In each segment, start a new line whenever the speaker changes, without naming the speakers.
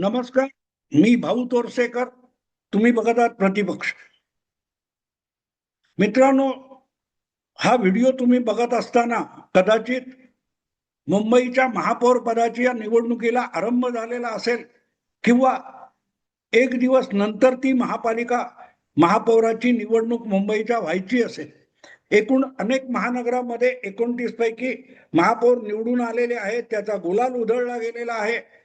नमस्कार मी भाऊ तोरसेकर तुम्ही बघत आहात प्रतिपक्ष. मित्रांनो हा व्हिडिओ तुम्ही बघत असताना कदाचित मुंबईच्या महापौर पदाची या निवडणुकीला आरंभ झालेला असेल किंवा एक दिवस नंतर ती महापालिका महापौराची निवडणूक मुंबईच्या व्हायची असेल. एकूण अनेक महानगरामध्ये एकोणतीस पैकी महापौर निवडून आलेले आहेत त्याचा गुलाल उधळला गेलेला आहे.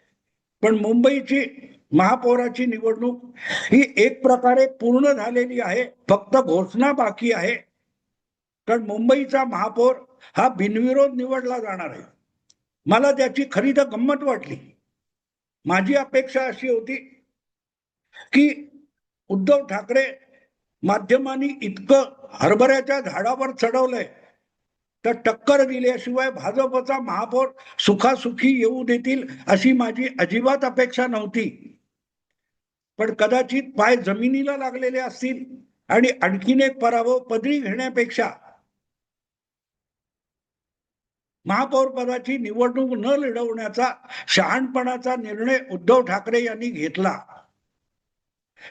पण मुंबईची महापौराची निवडणूक ही एक प्रकारे पूर्ण झालेली आहे. फक्त घोषणा बाकी आहे. कारण मुंबईचा महापौर हा बिनविरोध निवडला जाणार आहे. मला त्याची खरी तर गंमत वाटली. माझी अपेक्षा अशी होती की उद्धव ठाकरे माध्यमांनी इतकं हरभऱ्याच्या झाडावर चढवलंय. तर टक्कर दिल्याशिवाय भाजपचा महापौर सुखासुखी येऊ देतील अशी माझी अजिबात अपेक्षा नव्हती. पण कदाचित पाय जमिनीला लागलेले असतील आणि आणखीन एक पराभव पदरी घेण्यापेक्षा महापौर पदाची निवडणूक न लढवण्याचा शहाणपणाचा निर्णय उद्धव ठाकरे यांनी घेतला.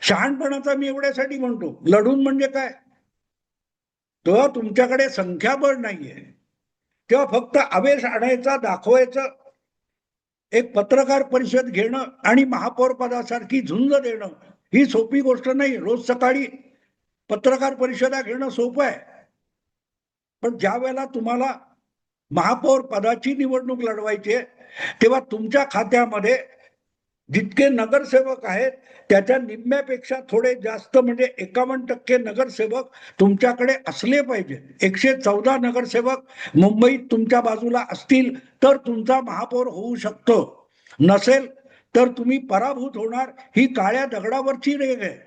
शहाणपणाचा मी एवढ्यासाठी म्हणतो लढून म्हणजे काय? तेव्हा तुमच्याकडे संख्याबळ नाहीये. तेव्हा फक्त आवेश आणायचा दाखवायचं एक पत्रकार परिषद घेणं आणि महापौर पदासारखी झुंज देणं ही सोपी गोष्ट नाही. रोज सकाळी पत्रकार परिषदा घेणं सोपं आहे. पण ज्या वेळेला तुम्हाला महापौर पदाची निवडणूक लढवायची आहे तेव्हा तुमच्या खात्यामध्ये जितके नगरसेवक आहेत त्याच्या निम्म्यापेक्षा थोडे जास्त म्हणजे एकावन्न टक्के नगरसेवक तुमच्याकडे असले पाहिजे. एकशे चौदा नगरसेवक मुंबईत तुमच्या बाजूला असतील तर तुमचा महापौर होऊ शकतो. नसेल तर तुम्ही पराभूत होणार ही काळ्या दगडावरची रेग आहे.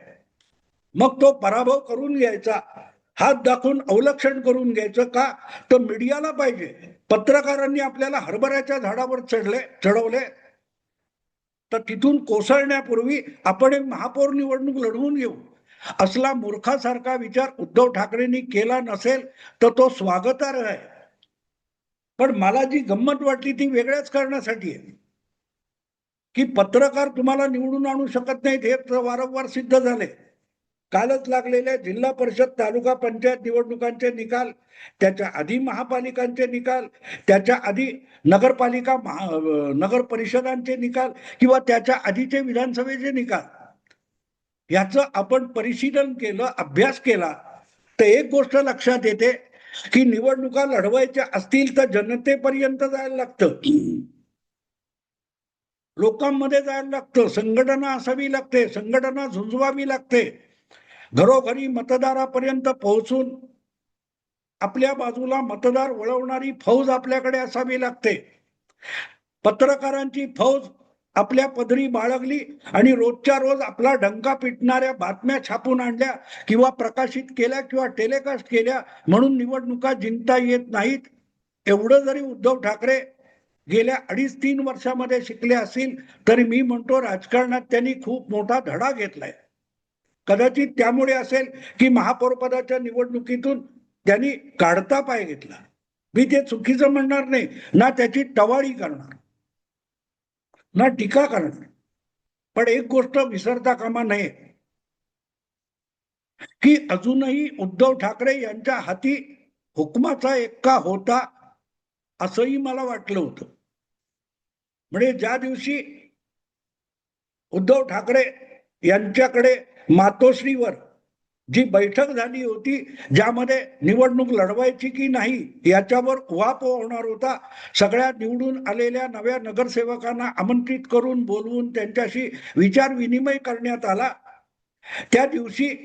मग तो पराभव करून घ्यायचा. हात दाखवून अवलक्षण करून घ्यायचं का? तर मीडियाला पाहिजे. पत्रकारांनी आपल्याला हरभऱ्याच्या झाडावर चढले चढवले. तर तिथून कोसळण्यापूर्वी आपण एक महापौर निवडणूक लढवून घेऊ. असला मूर्खासारखा विचार उद्धव ठाकरेंनी केला नसेल तर तो स्वागतार्ह आहे. पण मला जी गंमत वाटली ती वेगळ्याच कारणासाठी आहे. की पत्रकार तुम्हाला निवडून आणू शकत नाहीत हे तर वारंवार सिद्ध झाले. कालच लागलेल्या जिल्हा परिषद तालुका पंचायत निवडणुकांचे निकाल त्याच्या आधी महापालिकांचे निकाल त्याच्या आधी नगरपालिका महा नगर परिषदांचे निकाल किंवा त्याच्या आधीचे विधानसभेचे निकाल. याचं आपण परिशीलन केलं अभ्यास केला. तर एक गोष्ट लक्षात येते की निवडणुका लढवायच्या असतील तर जनतेपर्यंत जायला लागतं. लोकांमध्ये जायला लागतं. संघटना असावी लागते संघटना झुंजवावी लागते. घरोघरी मतदारापर्यंत पोहोचून आपल्या बाजूला मतदार वळवणारी फौज आपल्याकडे असावी लागते. पत्रकारांची फौज आपल्या पदरी बाळगली आणि रोजच्या रोज आपला डंका पिटणाऱ्या बातम्या छापून आणल्या किंवा प्रकाशित केल्या किंवा टेलिकास्ट केल्या म्हणून निवडणुका जिंकता येत नाहीत. एवढं जरी उद्धव ठाकरे गेल्या अडीच तीन वर्षामध्ये शिकले असतील तरी मी म्हणतो राजकारणात त्यांनी खूप मोठा धडा घेतलाय. कदाचित त्यामुळे असेल की महापौरपदाच्या निवडणुकीतून त्यांनी काढता पाय घेतला. मी ते चुकीचं म्हणणार नाही. ना त्याची टवाळी करणार. ना टीका करणार. पण एक गोष्ट विसरता कामा नये. की अजूनही उद्धव ठाकरे यांच्या हाती हुकमाचा एक्का होता असंही मला वाटलं होतं. म्हणजे ज्या दिवशी उद्धव ठाकरे यांच्याकडे मातोश्रीवर जी बैठक झाली होती ज्यामध्ये निवडणूक लढवायची की नाही याच्यावर वाप होणार होता. सगळ्या निवडून आलेल्या नव्या नगरसेवकांना आमंत्रित करून बोलवून त्यांच्याशी विचार विनिमय करण्यात आला. त्या दिवशी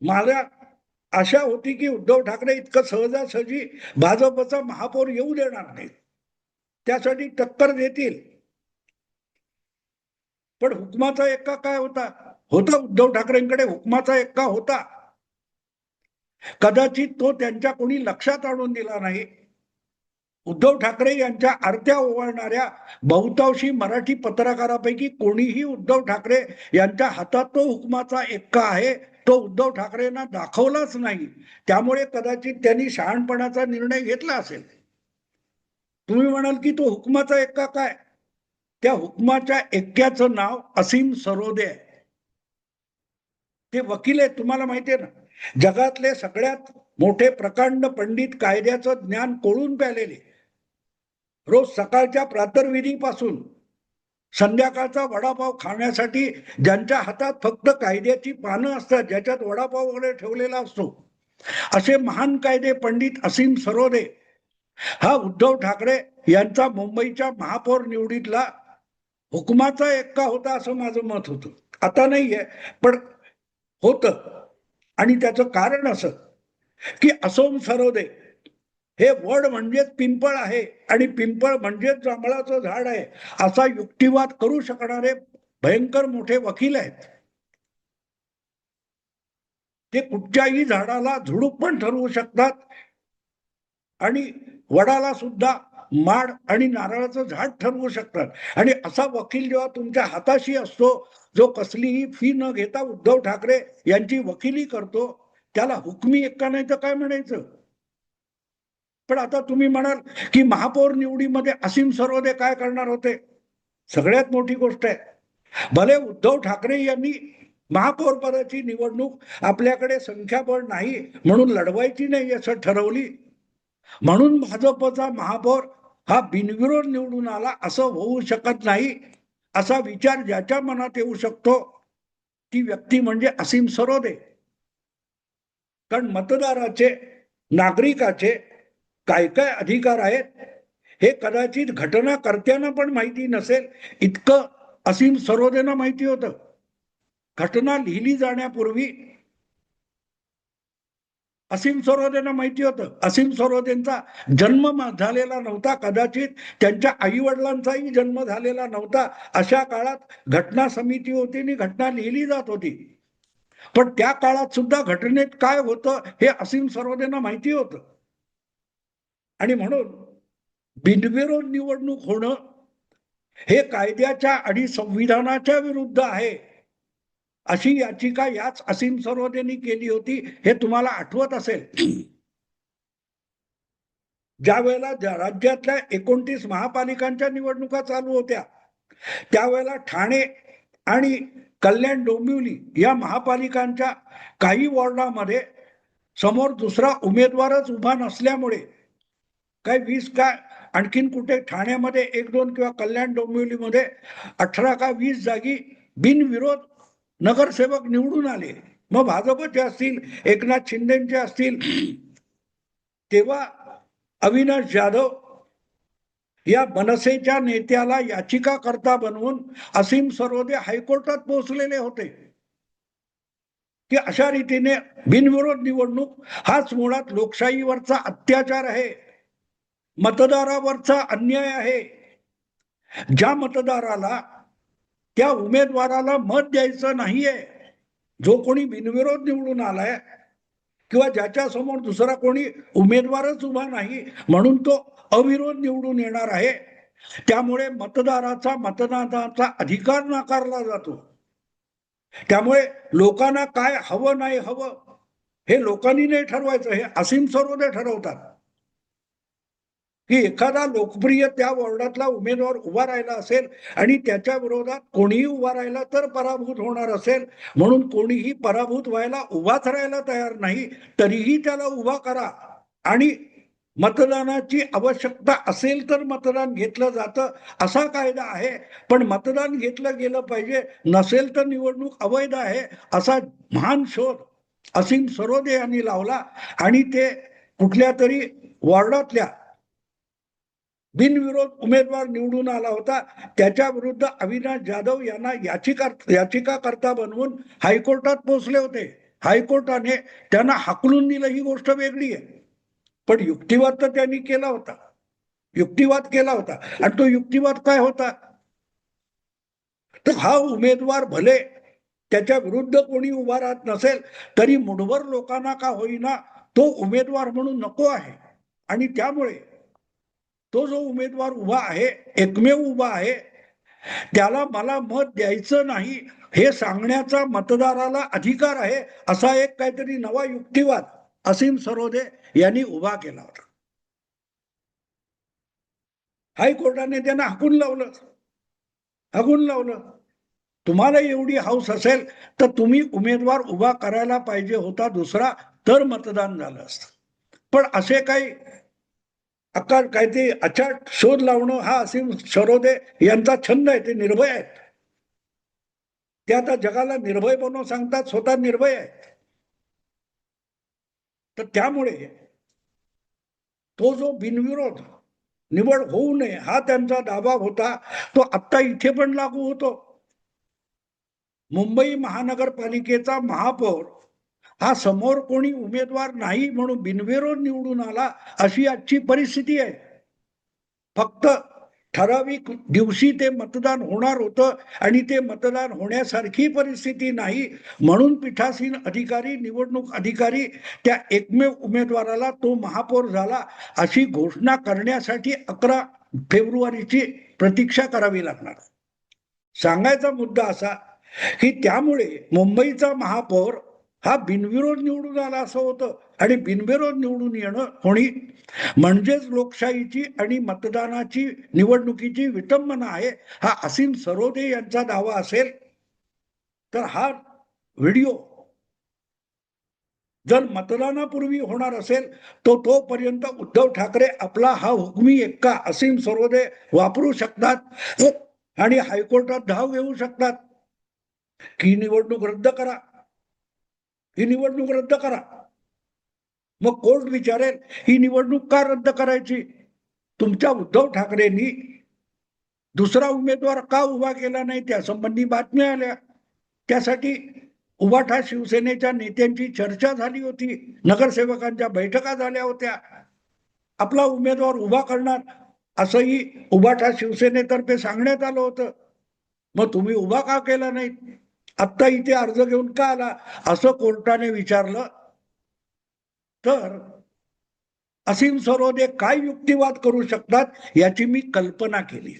मला आशा होती की उद्धव ठाकरे इतकं सहजासहजी भाजपचा महापौर येऊ देणार नाही त्यासाठी टक्कर देतील. पण हुकमाचा एक्का काय होता? होता उद्धव ठाकरेंकडे हुकमाचा एक्का होता? कदाचित तो त्यांच्या कोणी लक्षात आणून दिला नाही. उद्धव ठाकरे यांच्या आरत्या ओवाळणाऱ्या बहुतांशी मराठी पत्रकारापैकी कोणीही उद्धव ठाकरे यांच्या हातात तो हुकमाचा एक्का आहे तो उद्धव ठाकरेंना दाखवलाच नाही. त्यामुळे कदाचित त्यांनी शहाणपणाचा निर्णय घेतला असेल. तुम्ही म्हणाल की तो हुकमाचा एक्का काय? त्या हुकमाच्या एक्क्याचं नाव असीम सरोदे आहे. ते वकील आहेत तुम्हाला माहिती आहे ना? जगातले सगळ्यात मोठे प्रकांड पंडित कायद्याचं ज्ञान कोळून प्यालेले. रोज सकाळच्या प्रातर्विधीपासून संध्याकाळचा वडापाव खाण्यासाठी ज्यांच्या हातात फक्त कायद्याची पानं असतात ज्याच्यात वडापाव वगैरे ठेवलेला असतो. असे महान कायदे पंडित असीम सरोदे हा उद्धव ठाकरे यांचा मुंबईच्या महापौर निवडीतला हुकुमाचा एक्का होता असं माझं मत होतं. आता नाहीये पण होतं. आणि त्याचं कारण असं की असोम सरोदे हे वड म्हणजेच पिंपळ आहे आणि पिंपळ म्हणजेच जांभळाचं झाड आहे असा युक्तिवाद करू शकणारे भयंकर मोठे वकील आहेत. ते कुठच्याही झाडाला झुडूप पण ठरवू शकतात. आणि वडाला सुद्धा माड आणि नारळाचं झाड ठरवू शकतात. आणि असा वकील जेव्हा तुमच्या हाताशी असतो जो कसलीही फी न घेता उद्धव ठाकरे यांची वकिली करतो त्याला हुकमी एक्का नाही तर काय म्हणायचं? पण आता तुम्ही म्हणाल की महापौर निवडीमध्ये असीम सरोदे काय करणार होते? सगळ्यात मोठी गोष्ट आहे. भले उद्धव ठाकरे यांनी महापौर पदाची निवडणूक आपल्याकडे संख्याबळ नाही म्हणून लढवायची नाही असं ठरवली म्हणून भाजपचा महापौर हा बिनविरोध निवडून आला असं होऊ शकत नाही. असा विचार ज्याच्या मनात येऊ शकतो ती व्यक्ती म्हणजे असीम सरोदे. कारण मतदाराचे नागरिकाचे काय काय अधिकार आहेत हे कदाचित घटनाकर्त्यांना पण माहिती नसेल. इतकं असीम सरोदेना माहिती होतं. घटना लिहिली जाण्यापूर्वी असीम सरोदेना माहिती होतं. असीम सरोदेंचा जन्म मा- झालेला नव्हता कदाचित. त्यांच्या आई वडिलांचाही जन्म झालेला नव्हता. अशा काळात घटना समिती होती आणि घटना लिहिली जात होती. पण त्या काळात सुद्धा घटनेत काय होतं हे असीम सरोदेना माहिती होतं. आणि म्हणून बिनविरोध निवडणूक होणं हे कायद्याच्या आणि संविधानाच्या विरुद्ध आहे. अशी याचिका याच असीम सरोदेनी केली होती हे तुम्हाला आठवत असेल. ज्या वेळेला राज्यातल्या एकोणतीस महापालिकांच्या निवडणुका चालू होत्या त्यावेळेला ठाणे आणि कल्याण डोंबिवली या महापालिकांच्या काही वॉर्डामध्ये समोर दुसरा उमेदवारच उभा नसल्यामुळे काय वीस काय आणखीन कुठे ठाण्यामध्ये एक दोन किंवा कल्याण डोंबिवलीमध्ये अठरा का वीस जागी बिनविरोध नगरसेवक निवडून आले. मग भाजपचे असतील एकनाथ शिंदेचे असतील तेव्हा अविनाश जाधव या मनसेच्या नेत्याला याचिकाकर्ता बनवून असीम सरोदे हायकोर्टात पोहोचलेले होते. की अशा रीतीने बिनविरोध निवडणूक हाच मुळात लोकशाहीवरचा अत्याचार आहे. मतदारावरचा अन्याय आहे. ज्या मतदाराला त्या उमेदवाराला मत द्यायचं नाहीये. जो कोणी बिनविरोध निवडून आलाय किंवा ज्याच्या समोर दुसरा कोणी उमेदवारच उभा नाही म्हणून तो अविरोध निवडून येणार आहे त्यामुळे मतदाराचा मतदानाचा अधिकार नाकारला जातो. त्यामुळे लोकांना काय हवं नाही हवं हे लोकांनी नाही ठरवायचं हे असीम सरोदे ठरवतात. की एखादा लोकप्रिय त्या वॉर्डातला उमेदवार उभा राहिला असेल आणि त्याच्या विरोधात कोणीही उभा राहिला तर पराभूत होणार असेल. म्हणून कोणीही पराभूत व्हायला उभाच राहायला तयार नाही तरीही त्याला उभा करा. आणि मतदानाची आवश्यकता असेल तर मतदान घेतलं जातं असा कायदा आहे. पण मतदान घेतलं गेलं पाहिजे नसेल तर निवडणूक अवैध आहे असा महान शोध असीम सरोदे यांनी लावला. आणि ते कुठल्या तरी वॉर्डातल्या बिनविरोध उमेदवार निवडून आला होता. त्याच्या विरुद्ध अविनाश जाधव यांना याचिका याचिकाकर्ता बनवून हायकोर्टात पोहोचले होते. हायकोर्टाने त्यांना हाकलून दिलं. ही गोष्ट वेगळी आहे. पण युक्तिवाद तर त्यांनी केला होता. युक्तिवाद केला होता. आणि तो युक्तिवाद काय होता? तर हा उमेदवार भले त्याच्या विरुद्ध कोणी उभा राहत नसेल तरी मुठभर लोकांना का होईना तो उमेदवार म्हणून नको आहे. आणि त्यामुळे तो जो उमेदवार उभा आहे एकमेव उभा आहे त्याला मला मत द्यायचं नाही हे सांगण्याचा मतदाराला अधिकार आहे असा एक काहीतरी नवा युक्तिवाद असीम सरोदे यांनी उभा केला होता. हायकोर्टाने त्यांना हकून लावलं. हकून लावलं. तुम्हाला एवढी हाऊस असेल तर तुम्ही उमेदवार उभा करायला पाहिजे होता दुसरा तर मतदान झालं असतं. पण असे काही अक्का काय ते अचाट शोध लावणं हा असीम सरोदे यांचा छंद आहे ते निर्भय आहेत. ते आता जगाला निर्भय बनवून सांगतात स्वतः निर्भय आहेत. तर त्यामुळे तो जो बिनविरोध निवड होऊ नये हा त्यांचा दावा होता. तो आत्ता इथे पण लागू होतो. मुंबई महानगरपालिकेचा महापौर हा समोर कोणी उमेदवार नाही म्हणून बिनविरोध निवडून आला अशी आजची परिस्थिती आहे. फक्त ठराविक दिवशी ते मतदान होणार होतं आणि ते मतदान होण्यासारखी परिस्थिती नाही म्हणून पीठासीन अधिकारी निवडणूक अधिकारी त्या एकमेव उमेदवाराला तो महापौर झाला अशी घोषणा करण्यासाठी अकरा फेब्रुवारीची प्रतीक्षा करावी लागणार. सांगायचा मुद्दा असा की त्यामुळे मुंबईचा महापौर हा बिनविरोध निवडून आला असं होतं. आणि बिनविरोध निवडून येणं होणी म्हणजेच लोकशाहीची आणि मतदानाची निवडणुकीची विटंबना आहे. हा असीम सरोदे यांचा दावा असेल तर हा व्हिडिओ जर मतदानापूर्वी होणार असेल तो तोपर्यंत उद्धव ठाकरे आपला हा हुकमी एक्का असीम सरोदे वापरू शकतात आणि हायकोर्टात धाव घेऊ शकतात. की निवडणूक रद्द करा. ही निवडणूक रद्द करा. मग कोर्ट विचारेल ही निवडणूक का रद्द करायची? तुमच्या उद्धव ठाकरेंनी दुसरा उमेदवार का उभा केला नाही त्यासंबंधी बातम्या आल्या. त्यासाठी उभाठा शिवसेनेच्या नेत्यांची चर्चा झाली होती. नगरसेवकांच्या बैठका झाल्या होत्या. आपला उमेदवार उभा करणार असंही उभाठा शिवसेनेतर्फे सांगण्यात आलं होतं. मग तुम्ही उभा का केला नाही आत्ता इथे अर्ज घेऊन का आला? असं कोर्टाने विचारलं तर असीम सरोदे काय युक्तिवाद करू शकतात याची मी कल्पना केली.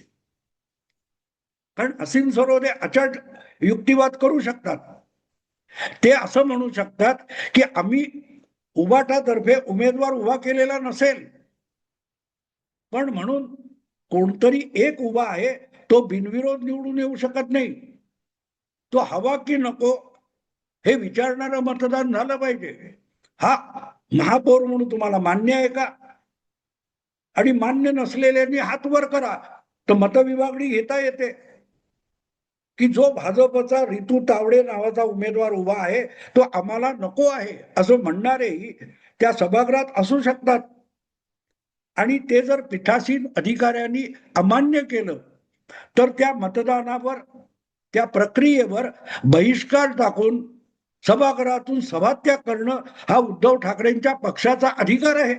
कारण असीम सरोदे अचाट युक्तिवाद करू शकतात. ते असं म्हणू शकतात की आम्ही उबाटातर्फे उमेदवार उभा केलेला नसेल. पण म्हणून कोणतरी एक उभा आहे तो बिनविरोध निवडून येऊ शकत नाही. तो हवा की नको हे विचारणारं मतदान झालं पाहिजे. हा महापौर म्हणून तुम्हाला मान्य आहे का? आणि मान्य नसलेल्यांनी हात वर करा. तर मतविभागणी घेता येते. की जो भाजपचा रितू तावडे नावाचा उमेदवार उभा आहे तो आम्हाला नको आहे असं म्हणणारेही त्या सभागृहात असू शकतात. आणि ते जर पीठासीन अधिकाऱ्यांनी अमान्य केलं तर त्या मतदानावर त्या प्रक्रियेवर बहिष्कार टाकून सभागृहातून सभात्याग करणं हा उद्धव ठाकरेंच्या पक्षाचा अधिकार आहे.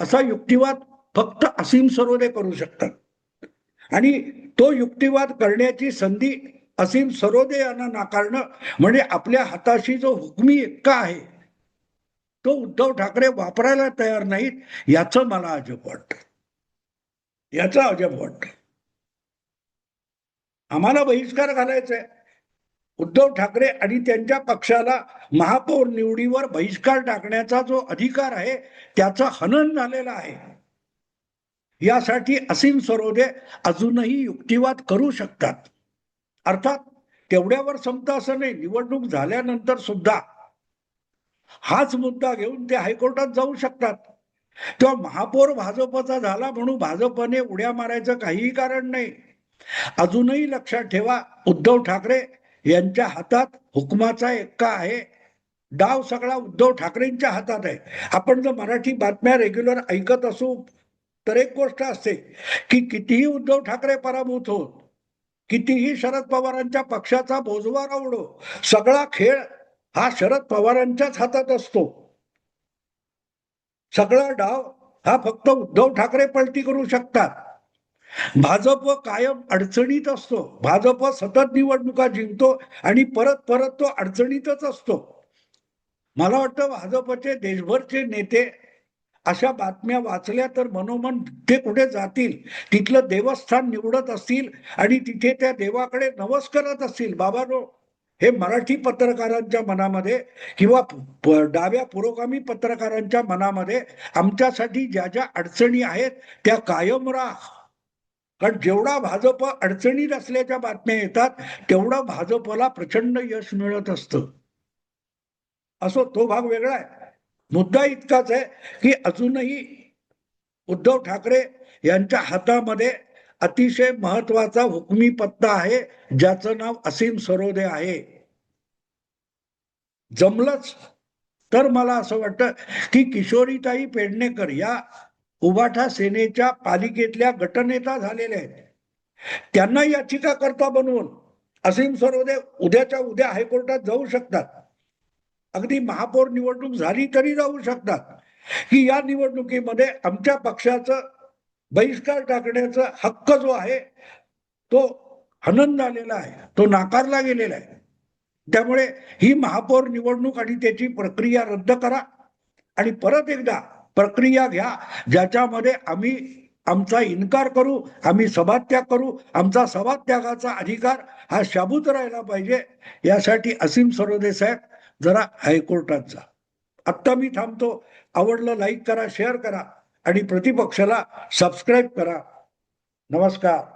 असा युक्तिवाद फक्त असीम सरोदे करू शकतात. आणि तो युक्तिवाद करण्याची संधी असीम सरोदे यांना नाकारणं म्हणजे आपल्या हाताशी जो हुकमी एक्का आहे तो उद्धव ठाकरे वापरायला तयार नाहीत याचं मला अजब वाटत. याचं अजब वाटत. आम्हाला बहिष्कार घालायचा आहे उद्धव ठाकरे आणि त्यांच्या पक्षाला महापौर निवडीवर बहिष्कार टाकण्याचा जो अधिकार आहे त्याचं हनन झालेलं आहे. यासाठी असीम सरोदे अजूनही युक्तिवाद करू शकतात. अर्थात तेवढ्यावर संपतं असं नाही निवडणूक झाल्यानंतर सुद्धा. हाच मुद्दा घेऊन ते हायकोर्टात जाऊ शकतात. तेव्हा महापौर भाजपचा झाला म्हणून भाजपने उड्या मारायचं काहीही कारण नाही. अजूनही लक्षात ठेवा उद्धव ठाकरे यांच्या हातात हुकमाचा एक्का आहे. डाव सगळा उद्धव ठाकरेंच्या हातात आहे. आपण जर मराठी बातम्या रेग्युलर ऐकत असू तर एक गोष्ट असते की कितीही उद्धव ठाकरे पराभूत होत कितीही शरद पवारांच्या पक्षाचा बोजवा रावडो सगळा खेळ हा शरद पवारांच्याच हातात असतो. सगळा डाव हा फक्त उद्धव ठाकरे पलटी करू शकतात. भाजप कायम अडचणीत असतो. भाजप सतत निवडणुका जिंकतो आणि परत परत तो अडचणीतच असतो. मला वाटतं भाजपचे देशभरचे नेते अशा बातम्या वाचल्या तर मनोमन ते कुठे जातील? तिथलं देवस्थान निवडत असतील आणि तिथे त्या देवाकडे नवस करत असतील. बाबानो हे मराठी पत्रकारांच्या मनामध्ये किंवा डाव्या पुरोगामी पत्रकारांच्या मनामध्ये आमच्यासाठी ज्या ज्या अडचणी आहेत त्या कायम राख कारण जेवढा भाजप अडचणीत असल्याच्या बातम्या येतात तेवढं भाजपला प्रचंड यश मिळत असतं. असो तो भाग वेगळा आहे. मुद्दा इतकाच आहे की अजूनही उद्धव ठाकरे यांच्या हातामध्ये अतिशय महत्त्वाचा हुकमी पत्ता आहे ज्याचं नाव असीम सरोदे आहे. जमलंच. तर मला असं वाटतं की किशोरीताई पेडणेकर या उबाठा सेनेच्या पालिकेतल्या गटनेता झालेल्या आहेत. त्यांना याचिकाकर्ता बनवून असीम सरोदे उद्याच्या उद्या हायकोर्टात जाऊ शकतात. अगदी महापौर निवडणूक झाली तरी जाऊ शकतात. की या निवडणुकीमध्ये आमच्या पक्षाचं बहिष्कार टाकण्याचा हक्क जो आहे तो हनन झालेला आहे तो नाकारला गेलेला आहे. त्यामुळे ही महापौर निवडणूक आणि त्याची प्रक्रिया रद्द करा आणि परत एकदा प्रक्रिया घ्या. ज्याच्यामध्ये आम्ही आमचा इन्कार करू आम्ही सभात्याग करू आमचा सभात्यागाचा अधिकार हा शाबूत राहिला पाहिजे. यासाठी असीम सरोदे साहेब जरा हायकोर्टात जा. आत्ता मी थांबतो. आवडलं लाईक करा शेअर करा आणि प्रतिपक्षाला सबस्क्राईब करा. नमस्कार.